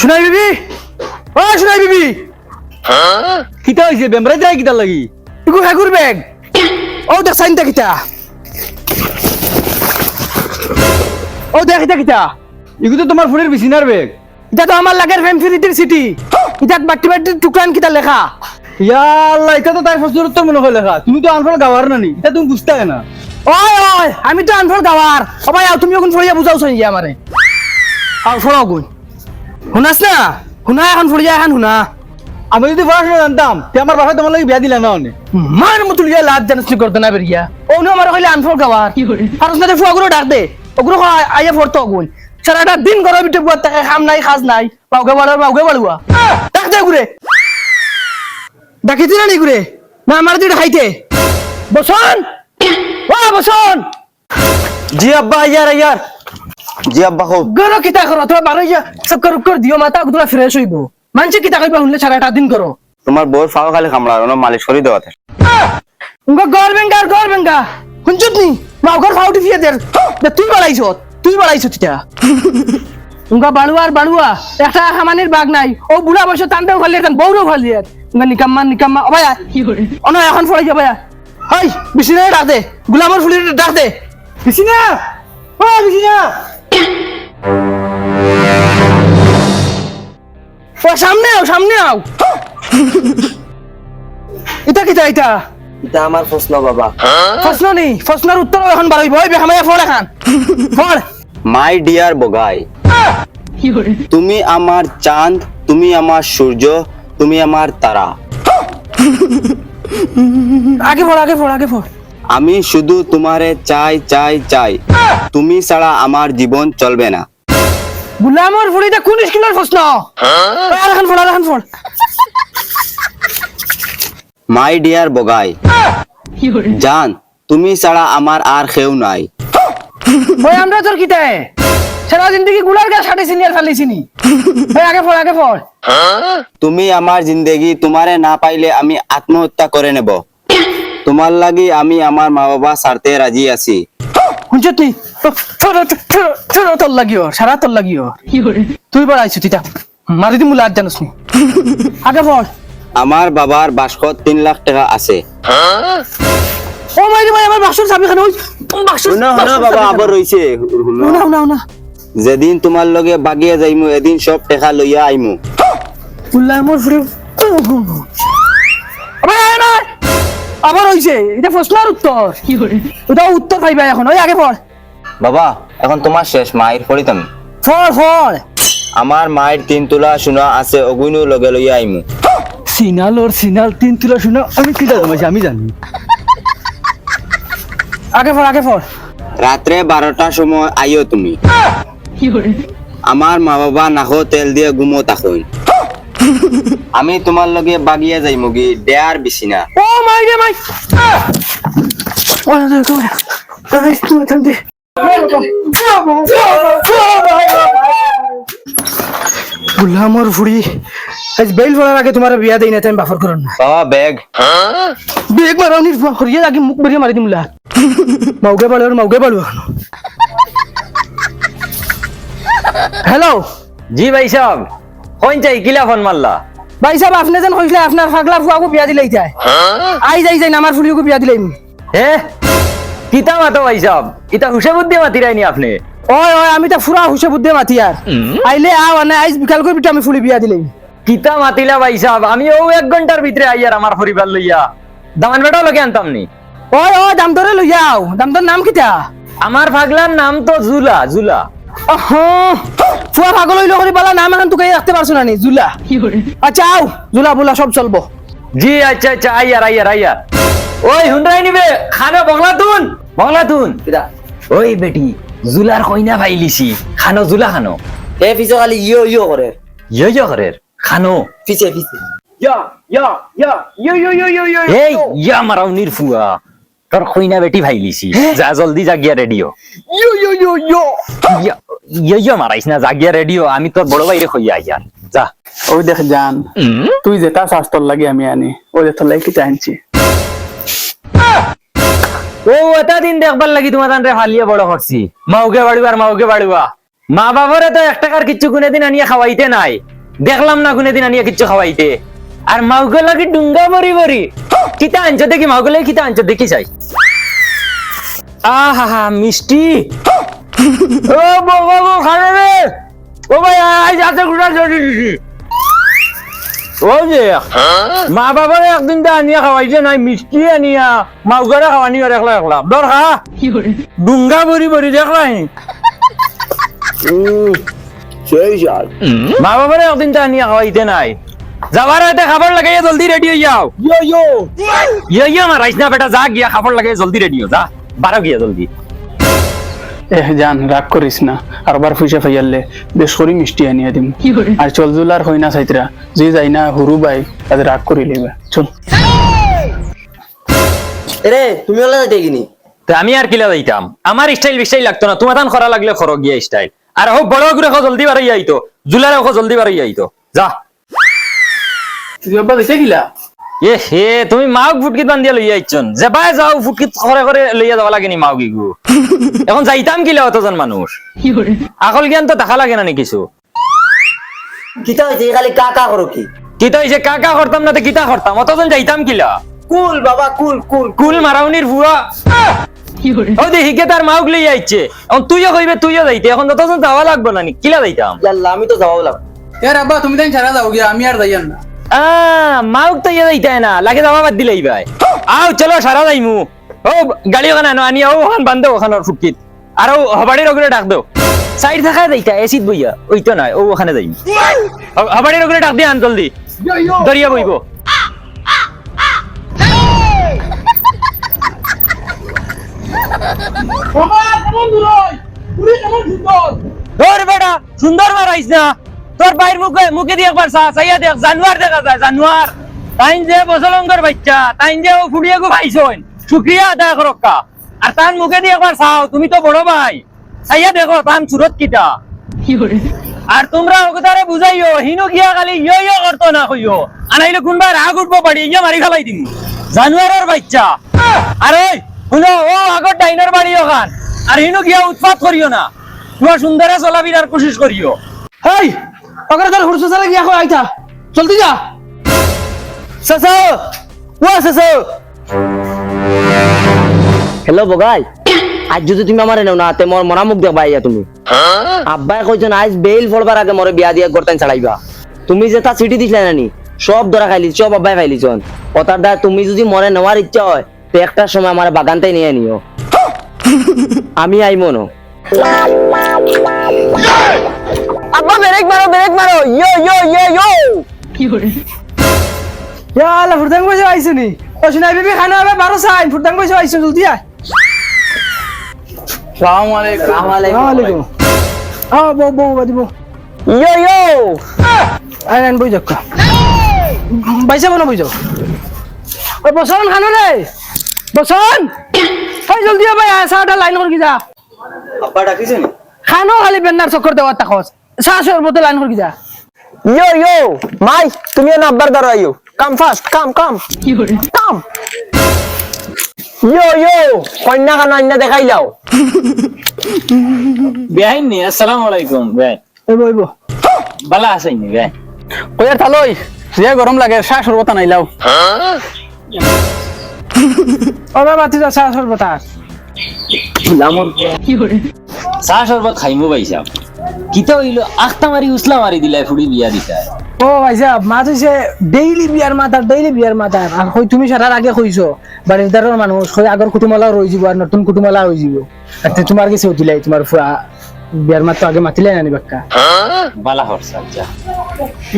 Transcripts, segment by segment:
শুনাই বিবি? ও শুনাই বিবি। কিতা হয়েছে বেমরাই যায় কিতা লাগি? ইগু হেগুর বেগ। ও দেখ সাইনটা কিতা। ও দেখ এটা কিতা। ইগু তো তোমার ফোনের বিছিনার বেগ। এটা তো আমার লাগের ফেম ফিরিটির সিটি ইটাত বাটি বাটি টুকরান কিতা লেখা। ইয়া আল্লাহ এটা তো তাই ফসল তো মনে হয় লেখা। তুমি তো আনফল গাওয়ার নানি। এটা তুমি বুঝতে না ওই ওই আমি তো আনফল গাওয়ার আও তুমি এখন ফড়িয়া বুঝাও শুনি আমারে আও ফড়াও গুণ শুনাস না? শুনা এখন ফড়িয়া এখন শুনা। আমি যদি পড়াশোনা জানতাম। তে আমার বাসায় তোমার লাগে বিয়া দিলা না? অনেক মার মতো লিয়া লাজ জানাসনি করতে না বেরিয়া ও নো আমার কইলে আনফল গাওয়ার আর ওখানে ফুয়াগুলো ডাক দে। ওগুলো আইয়া ফড়তো গুণ সারাটা দিন ঘরের ভিতরে বুয়ার থাকে খাম নাই খাজ নাই। বাউকে বাড়ার বাউকে বাড়ুয়া ডাক দে ঘুরে ডাকিতে না নি ঘুরে না আমার দিকে খাইতে। বসন ও বসন জি আব্বা ইয়ার ইয়ার জি আব্বা হোক গরো কিতা করো তোরা বারো ইয়া চক্কর উক্কর দিও মাথা গুলা ফ্রেশ হইব মানছে কিতা কইবা শুনলে সারাটা দিন করো তোমার বউর ফাও খালি খামড়া ওনো মালিশ করে দেওয়াতে উঙ্গা গর বেঙ্গা গর বেঙ্গা শুনছত নি? মা ঘর ফাউটি ফিয়ে দের তুই বাড়াইছ তুই বাড়াইছ তিতা। উঙ্গা বাড়ুয়া আর বাড়ুয়া একটা খামানির বাগ নাই। ও বুড়া বয়স টানতেও খালি এখন বউরও খালি উঙ্গা নিকাম্মা নিকাম্মা। ভাইয়া অন এখন ফড়াই যা ভাইয়া হাই বিছিনা ডাক দে। গুলামর ফুলি ডাক দে। বিছিনা! ও বিছিনা! ও সামনে আও সামনে আও। এটা কিতা এটা? এটা আমার প্রশ্ন বাবা। প্রশ্ন নেই প্রশ্নের উত্তর এখন ওই বেহামাইয়া ফল এখন। ফল মাই ডিয়ার বগাই তুমি আমার চাঁদ তুমি আমার সূর্য তুমি আমার তারা। আগে আগে আগে আমি শুধু তোমারে চাই চাই চাই। তুমি ছাড়া আমার জীবন চলবে না। গুলামর ফুড়িতে কোন স্কুলের প্রশ্ন আর এখন আর এখন ফল মাই ডিয়ার বগাই জান তুমি ছাড়া আমার আর কেউ নাই। ওই আমরা তোর কিতে? সারা জিন্দগি গুলার গাছ ছাড়িছিনি আর ফালিছিনি ওই আগে ফল আগে ফল তুমি আমার জিন্দেগি তোমারে না পাইলে আমি আত্মহত্যা করে নেব। তোমার লাগি আমি আমার মা বাবা ছাড়তে রাজি আছি। শুনছত নি? তোর লাগিও সারা তোর লাগিও তুই তিতা। মারি দিমু লাজ জানোস নি। আগে ফল আমার বাবার বাস্কত তিন লাখ টাকা আছে। ও মাইরি ভাই আমার বাক্সর চাবি খান ওই বাক্সর শুনো শুনো বাবা আবার রইছে। না না না যেদিন তোমার লগে বাগিয়া যাইমু এদিন সব টাকা লইয়া আইমু। আবার আয় না আবার হইছে এটা প্রশ্নের উত্তর। ওটা উত্তর পাইবা এখন। ওই আগে পড় বাবা এখন তোমার শেষ মায়ের পড়ি তুমি ফল ফল আমার মায়ের তিন তোলা সোনা আছে অগুইনু লগে লইয়া আইমু। সিনাল ওর সিনাল তিন তুলা শুনে আমি কিতা জমাইছি আমি জানি। আগে পড় আগে পড় রাত্রে বারোটার সময় আইও তুমি। আমার মা বাবা নাকো তেল দিয়ে ঘুমো তখন আমি তোমার লগে বাগিয়া যাইমু গি দেয়ার বিছিনা। ও মাই! রে মাই তুই গুলামর ফুড়ি আজ বেল ফলার আগে তোমার বিয়া দেই না তুমি বাফর করন না বাবা ব্যাগ বেগ মারাও নি করিয়ে আগে মুখ বেরিয়ে মারি দিমলা মাউকে পালো মাউকে পালো হ্যালো জি ভাই সাহেব কোন চাই কিলা ফোন মারলা ভাই সাহেব আপনি যেন কইলে আপনার ফাগলা ফুয়াকে বিয়া দিলাই যায় আই যাই যাই আমার ফুলিকে বিয়া দিলাই হে? কিতা মাতো ভাই সাহেব ইতা হুসে বুদ্ধি মাতি রাইনি আপনি? ওই ওই আমি তো ফুরা হুসে বুদ্ধে মাতি আর। আইলে আও না আইজ বিকাল করে আমি ফুলি বিয়া দিলাই। কিতা মাতিলা ভাই সাহেব আমি ও এক ঘণ্টার ভিতরে আইয়ার আমার পরিবার লইয়া। দামান বেটাও লগে আনতাম নি? ওই ওই দাম ধরে লই যাও দাম তোর নাম কিতা? আমার পাগলার নাম তো জুলা জুলা। অহ ফুয়া পাগল হইল করে বলা নাম এখন তোকে রাখতে পারছ না নি জুলা আচ্ছা আও জুলা বুলা সব চলবো। জি আচ্ছা আচ্ছা আইয়ার আইয়ার আইয়ার ওই হুন্ডাই নিবে খানো বংলা তুন। বংলা তুন ওই বেটি জুলার কইনা ভাইলিছি খানো জুলা খানো এ পিছে খালি ইয়ো ইয়ো করে ইয় ইয় ঘরের খানো পিছে পিছে এই ইয়া মারাও নির্ফুয়া তোর কইনা বেটি যা জলদি জাগিয়া রেডিও ইয়ো ইয়ো ইয়ো ইয়ো ইয়া ইয়া ইয়া মারাইস না জাগিয়া রেডিও আমি তোর বড় বাইরে কইয়া আইয়ার যা ওই দেখ জান তুই যেটা স্বাস্থ্যর লাগে আমি আনি ওই যে তোর লাগে আনছি ও, এটা দিন দেখবার লাগি তোমার তানরে ফালিয়ে বড় করছি। মাউকে বাড়িবার মাউকে বাড়িবা মা বাবারে তো এক টাকার কিচ্ছু কোনোদিন আনিয়ে খাওয়াইতে নাই। দেখলাম না কোনোদিন আনিয়ে কিচ্ছু খাওয়াইতে। আর মাউকে লাগি ডুঙ্গা বরি বরি কিতা আনছো দেখি, মাউকে লাগি কিতা আনছো দেখি চাই। আহা মিষ্টি। ও বাবা গো খাবে ও, ভাই আই যাতে গুড়া জড়ি ও যে মা বাবারে একদিন তো আনিয়া খাওয়াইছে নাই মিষ্টি আনিয়া মাউগারে খাওয়ানি আর একলা একলা। দর খা। ডুঙ্গা বরি বরি দেখলাই মা বাবারে একদিন তো আনিয়া খাওয়াইতে নাই। যাবার আগে খাবার লাগাইয়া জলদি রেডি হয়ে যাও। ইয়ো ইয়ো ইয়ে ইয়ে আমার রাইস না বেটা যা গিয়া খাবার লাগাই জলদি রেডি হো যা। বারো গিয়া জলদি। এহ জান রাগ করিস না। আর বার পয়সা ফাইয়ালে বেশ করি মিষ্টি আনিয়া দিম। আর চল জুলার হই না চাইতরা যে যাই না হুরু বাই তাদের রাগ করি লিবা চল। রে তুমি হলে দেখিনি তো আমি আর কিলা যাইতাম? আমার স্টাইল বিস্টাইল লাগতো না তোমার করা লাগলে খরক গিয়া স্টাইল আর হোক বড় করে জলদি বাড়াই আইতো জুলারে হোক জলদি বাড়াই আইতো। যা। তুই আব্বা দিছে কিলা? এ হে তুমি মাওক ফুটকিত বান্ধিয়া লইয়া আইছন। যেবাই যাও ফুটকিত করে করে লইয়া যাওয়া লাগে নি এখন যাইতাম কিলা অতজন মানুষ? আকল জ্ঞান তো দেখা লাগে না নি কিছু? কিতা হয়েছে খালি কা কা করো কি? কিতা হইছে কাকা করতাম না তো কিতা করতাম অতজন যাইতাম কিলা? কুল বাবা কুল কুল। কুল মারাউনির ভুয়া ও দেখিকে তার মাওক লইয়া আইছে। এখন তুইও কইবে তুইও যাইতে। এখন ততজন যাওয়া লাগবে না নি কিলা যাইতাম? আমি তো যাব লাগবো। এর আব্বা তুমি তাই ছাড়া যাও গিয়া আমি আর যাইয়ান না। মাউক তো ইয়ে যাইতে না লাগে যাওয়া বাদ দিলেই ভাই আও চলো সারা যাইমু। ও গাড়ি ওখানে আনো আনি ও ওখান বান্ধ ওখানের ফুটকিত। আর ও হবাড়ির ওগুলো ডাক দাও সাইড থাকা যাইতা এসিত বইয়া ওই তো নয় ও ওখানে যাইম। হবাড়ির ওগুলো ডাক দিয়ে আন জলদি। দরিয়া বইব তোর বেটা সুন্দর মারাইস না। তোর বাইর মুখে মুখে দিয়ে একবার চা চাইয়া দেখ জানুয়ার দেখা যায় জানুয়ার। তাইন যে বসলঙ্গর বাচ্চা তাইন যে ও ফুড়িয়ে গো ভাইছন শুক্রিয়া আদায় করক্কা। আর তান মুখে দিয়ে একবার চাও তুমি তো বড় ভাই। চাইয়া দেখো তান সুরত কিটা। আর তোমরা ওকে বুঝাইও হিনো গিয়া খালি ইয়ো ইয়ো করতো না কইও। আনাইলে কোনবা রাগ উঠবো পারি ইয়া মারি ফেলাই দিম। জানুয়ারের বাচ্চা। আর ওই শুনো ও আগর ডাইনার বাড়ি ওখান। আর হিনো গিয়া উৎপাত করিও না। তোমার সুন্দরে চলাবিরার কোশিশ করিও। হেই! ওকে তোর হুরসু সালা গিয়া কই আইতা? জলদি যা। সাসা ও সাসা হ্যালো বগাই। আজ যদি তুমি আমার নেও না তে মোর মরা মুখ দেখবা ইয়া তুমি। আব্বাই কইছেন আজ বেল ফলবার আগে মোরে বিয়া দিয়া করতেন ছাড়াইবা তুমি যে তা চিঠি দিছিলে নানি সব ধরা খাইলি সব আব্বাই খাইলিছন কথার দা তুমি যদি মরে নেওয়ার ইচ্ছা হয় তো একটা সময় আমার বাগানটাই নিয়ে নিও আমি আইমো না। আব্বা ব্রেক মারো ব্রেক মারো। ইয়ো ইয়ো ইয়ো ইয়ো ইয়ালা ফুরদাং কইছে আইছো নি। ওসিনাই বিবি খানা হবে বারো সাইন ফুরদাং কইছে আইছো জলদি আয়। সালাম আলাইকুম। আসসালামু আলাইকুম। আ বউ বউ বাদি বউ ইয়ো ইয়ো আইন আইন বই যাক। বাইসা বনা বই যাও। ওই বসন খানো রে। বসন। ওই জলদি আয় ভাই চাটা লাইন করে কি যা। আব্বা ডাকিছে নি? খানো খালি বেন্নার চক্কর দেওয়ার তাকস চা সরবতে লাইন করে কি যা। ইয়ো ইয়ো মাই তুমি না আব্বার দ্বারা আইও কাম ফাস্ট কাম কাম। কাম। ইয়ো ইয়ো কন্যা কানা আইনা দেখাই যাও বেআইন নি আসসালামু আলাইকুম বেআইন এই বইব বালা আছেন নি বেআইন কইয়ার থালই? যে গরম লাগে শাক সরবত আনাইলাও ওবে বাতি যা চা সরবতা চাহ সরবত খাইমু পাইছা কিতা হইল আখতা মারি উসলা মারি দিলাই ফুড়ি বিয়া দিতা। ও ভাইসা মাছ হইছে ডেইলি বিয়ার মাতার ডেইলি বিয়ার মাতার আর হই তুমি সারার আগে কইছো বাড়িদারের মানুষ হই আগর কুটুমালা রই যাব আর নতুন কুটুমালা হই যাব। আর তোমার কাছে উঠিলাই তোমার ফুয়া বিয়ার মাত তো আগে মাতিলে নানি বাক্কা? বালা হরসা যা।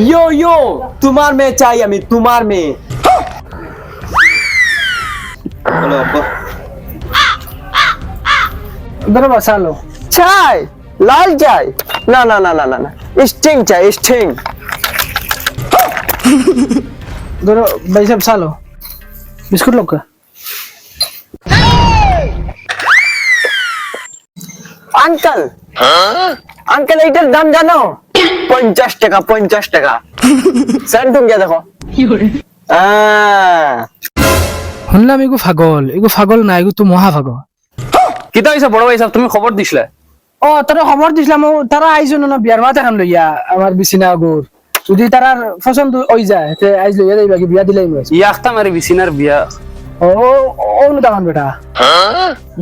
ইয়ো ইয়ো তোমার মেয়ে চাই আমি তোমার মেয়ে। বলো আব্বা ধরো বসালো। চাই লাল চাই। না না না না না না। স্টিং চাই স্টিং। ধরো ভাইসা সালো বিস্কুট লোক। আঙ্কেল আঙ্কেল এইটার দাম জানো? পঞ্চাশ টাকা পঞ্চাশ টাকা। স্যান্টুম গিয়ে দেখো। আহ, শুনলাম এগু ফাগল এগু ফাগল না এগু তো মহা ফাগল কিতা হইছে বড় ভাই সাহেব তুমি খবর দিছিলে? ও তারা খবর দিছিলাম তারা আইছো না বিয়ার মাথা খান লইয়া আমার বিছিনা গুর যদি তারার পছন্দ হই যায় তে আইজ লইয়া যাইবা কি বিয়া দিলাই মই ইয়াখতা মারি বিছিনার বিয়া। ও ও নো দামান বেটা।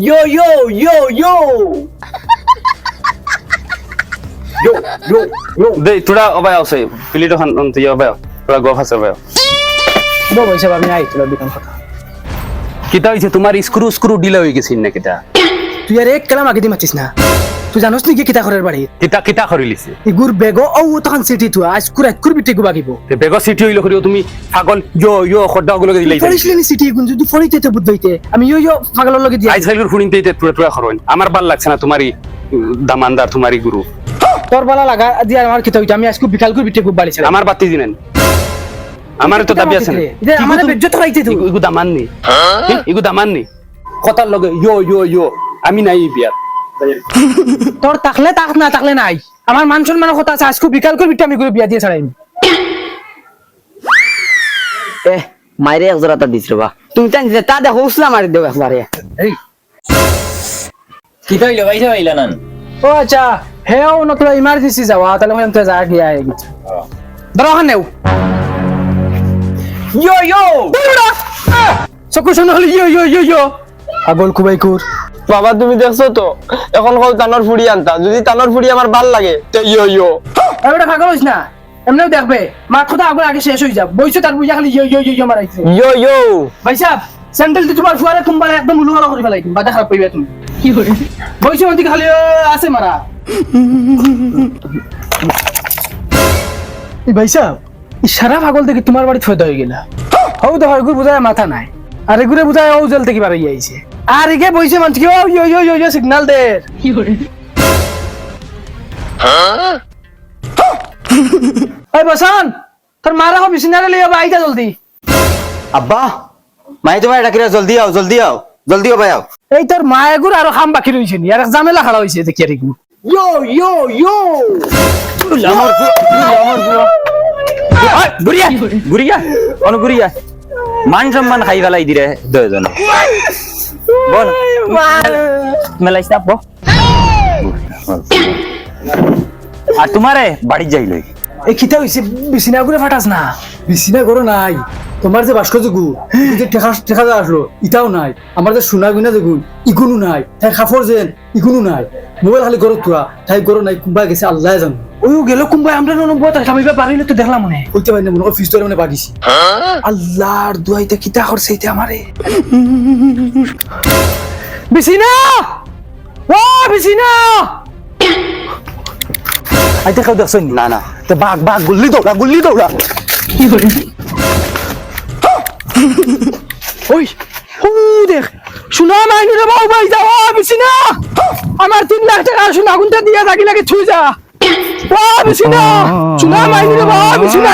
ইয়ো ইয়ো ইয়ো ইয়ো দে তোরা অবাই আছে প্লেট খান তুই অবাই তোরা গফ আছে অবাই বো বইছে আমি আই বিকান কথা কিতা হইছে তোমার স্ক্রু স্ক্রু ডিলে হয়ে গেছিন না কিতা? তুই আর এক কালাম আগে দি মাতিস না। তুই জানোস নাকি কিতা করার বাড়ি? কিতা কিতা করিলিছে ইগুর বেগো ও তখন সিটি তুই আজ কুরাত কুর বিটে গুবা গিব তে বেগ সিটি হইল করিও তুমি পাগল ইয়ো ইয়ো খড্ডা গুলো দিলাই পড়িছিলি নি সিটি গুন যদি ফরিতে তো বুদ্ধ হইতে। আমি ইয়ো ইয়ো পাগলের লগে দিয়া। আইজ খাইলুর শুনিতে তে তুরা তুরা খরন আমার ভালো লাগছে না তোমারই দামানদার তোমারই গুরু তোর বালা লাগা দিয়া আমার কিতা হইতে। আমি আজকে বিকাল কুর বিটে গুব বাড়ি আমার বাতি দিনেন। আমার তো দাবি আছে না। আমার বেজ্জত রাইতে তুই ইগু দামান নি ইগু দামান নি কথার লগে ইয়ো ইয়ো ইয়ো আমি নাই বিয়াত। তোর তাকলে তাক না তাকলে নাই। আমার মান সম্মানের কথা আছে আজকে বিকাল করে বিটে আমি করে বিয়া দিয়ে ছাড়াইম এ মাইরে এক জোড়া তা দিছ রে বা তুমি তাই দিলে তা দেখো উসলা মারি দেও একবারে কি কইলো ভাইসা ভাইলা নান। ও আচ্ছা হেও ন তোরা ইমার্জেন্সি যাওয়া তাহলে থেকে যা গিয়া আই গেছে। ধরো নেও। ইয়ো ইয়ো চকু শুনে হলে ইয়ো ইয়ো ইয়ো ইয়ো আগল কুবাই কুর বাবা তুমি দেখছ তো? এখন কল তানোর ফুড়ি আনতা। যদি তানোর ফুড়ি আমার ভালো লাগে তে ইয়ো ইয়ো। এবারে পাগল হইস না। এমনিও দেখবে মার কথা আগে আগে শেষ হয়ে যাব। বইছো তার বুঝা খালি ইয়ো ইয়ো ইয়ো মারাইছে। ইয়ো ইয়ো। ভাই সাহেব স্যান্ডেল তো তোমার ফুয়ারে কুম্বারে একদম উলু হলা করে ফেলাই বাদা খারাপ পাইবে তুমি। কি করে বইছো মন্দি খালি আছে মারা এই ভাই সাহেব এই সারা পাগল দেখে তোমার বাড়ি ফয়দা হয়ে গেলা। হও তো হয় বুঝায় মাথা নাই। আর এগুলো বুঝায় ও জেল থেকে বাড়ি আইছে আর এগে বইছে মানুষ কি ও ইয়ো ইয়ো ইয়ো ইয়ো সিগন্যাল দে। কি করে এই বসান তোর মারা হবে বিছনারে লিয়ে আইতা জলদি। আব্বা মাই তোমার ডাকিরা জলদি আও জলদি আও জলদি ও ভাই আও। এই তোর মায়েগুর আরও খাম বাকি রয়েছে নি আর এক ঝামেলা খাড়া হয়েছে দেখি আর এগুলো। ইয়ো ইয়ো ইয়ো। গুড়িয়া গুড়িয়া কোন গুড়িয়া। মান সম্মান খাই ফেলাই দিরে দুজন বল। মেলাইছ না বল। আর তোমারে বাড়ি যাই লই এই খিতা হয়েছে বিছিনা করে ফাটাস না। বিছিনা করো নাই। তোমার যে ভাস্কর্য গু যে টেকা টেকা যা আসলো ইটাও নাই। আমার যে সোনা গুনা যে গুণ ইগুনো নাই। তাই খাফর যেন ইগুনো নাই। মোবাইল খালি গরত তোরা তাই গরো নাই কুম্বা গেছে আল্লাহ জানো। ওই গেল কুম্বাই আমরা তার খামিবা পারিলে তো দেখলাম মনে। কইতে পারি না মনে হয় ফিস্টোরে মানে বাগিছি। আল্লাহর দুয়াইতে কিতা করছে এটা আমারে বিছিনা! ও বিছিনা! আইতে কেউ দেখছ না? না তো বাঘ বাঘ গুল্লি দৌড়া গুল্লি দৌড়া ওই ও দেখ শোনা মাইনু রে বাউ ভাই যাও বিছিনা আমার তিন লাখ টাকা শোনা গুনটা দিয়া থাকি লাগে ছুই যা। ও বিছিনা শোনা মাইনু রে বাউ না